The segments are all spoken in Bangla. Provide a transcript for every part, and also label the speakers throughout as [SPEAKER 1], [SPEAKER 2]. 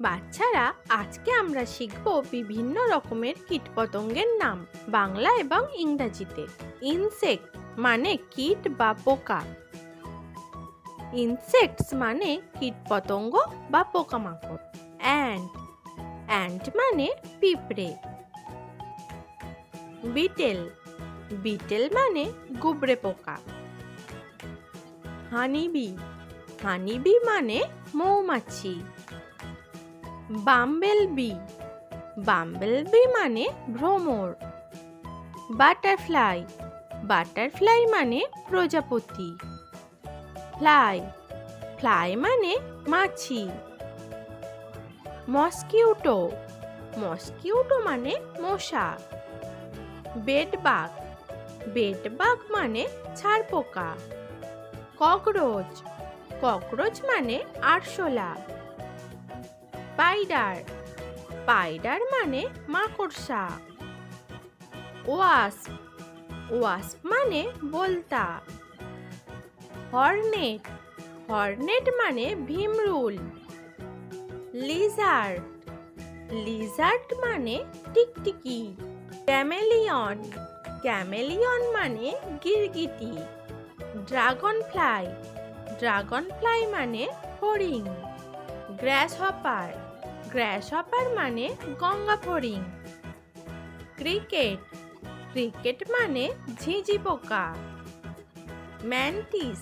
[SPEAKER 1] বাচ্চারা আজকে আমরা শিখব বিভিন্ন রকমের কীটপতঙ্গের নাম, বাংলা এবং ইংরাজিতে। ইনসেক্ট মানে কীট বা পোকা। ইনসেক্টস মানে কীটপতঙ্গ বা পোকামাকড়। অ্যান্ট অ্যান্ট মানে পিঁপড়ে। বিটেল বিটেল মানে গুবরে পোকা। হানিবি হানিবি মানে মৌমাছি। বাম্বেলবি বাম্বেলবি মানে ভ্রমর। বাটারফ্লাই বাটারফ্লাই মানে প্রজাপতি। ফ্লাই ফ্লাই মানে মাছি। মস্কিউটো মস্কিউটো মানে মশা। বেডবাগ বেডবাগ মানে ছারপোকা ককরোচ ককরোচ মানে আরশোলা। স্পাইডার স্পাইডার মানে মাকড়সা। ওয়াস্প। ওয়াস্প মানে বলতা। হর্নেট। হর্নেট মানে ভীমরুল। লিজার্ড। লিজার্ড মানে টিকটিকি। ক্যামেলিয়ন। ক্যামেলিয়ন মানে গিরগিটি। ড্রাগন ফ্লাই ড্রাগন ফ্লাই মানে ফড়িং গ্র্যাস হপার গ্র্যাস হপার মানে গঙ্গা ফড়িং। ক্রিকেট ক্রিকেট মানে ঝিঁঝি পোকা। ম্যান্টিস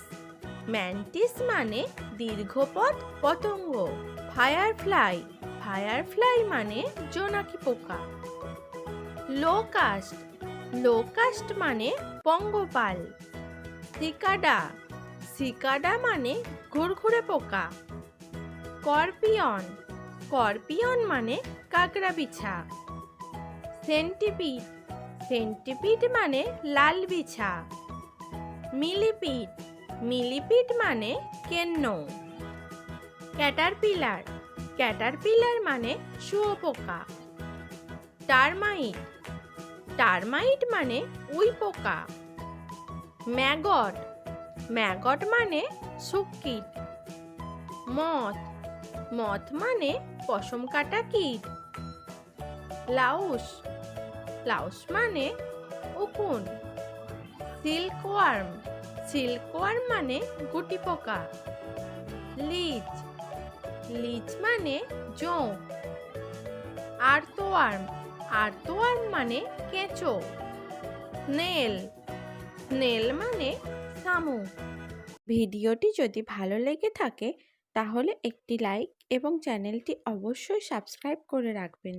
[SPEAKER 1] ম্যান্টিস মানে দীর্ঘপথ পতঙ্গ। ফায়ারফ্লাই ফায়ারফ্লাই মানে জোনাকি পোকা। লোকাস্ট লোকাস্ট মানে পঙ্গপাল। সিকাডা সিকাডা মানে ঘুরঘুরে পোকা। স্করপিয়ন স্করপিয়ন মানে কাঁকড়া বিছা। সেন্টিপিড সেন্টিপিড মানে লাল বিছা। মিলিপিড মিলিপিড মানে কেন্ন। ক্যাটারপিলার ক্যাটারপিলার মানে শুয়োপোকা। টারমাইট টারমাইট মানে উই পোকা ম্যাগট ম্যাগট মানে সুকীট মথ মথ মানে পশম কাটা কীট। লাউস লাউস মানে উকুন। সিল্কওয়ার্ম সিল্কওয়ার্ম মানে গুটি পোকা। লিচ লিচ মানে জোঁক আর্তওয়ার্ম আর্তওয়ার্ম মানে কেঁচো। স্নেল স্নেল মানে শামুক। ভিডিওটি যদি ভালো লেগে থাকে তাহলে একটি লাইক এবং চ্যানেলটি অবশ্যই সাবস্ক্রাইব করে রাখবেন।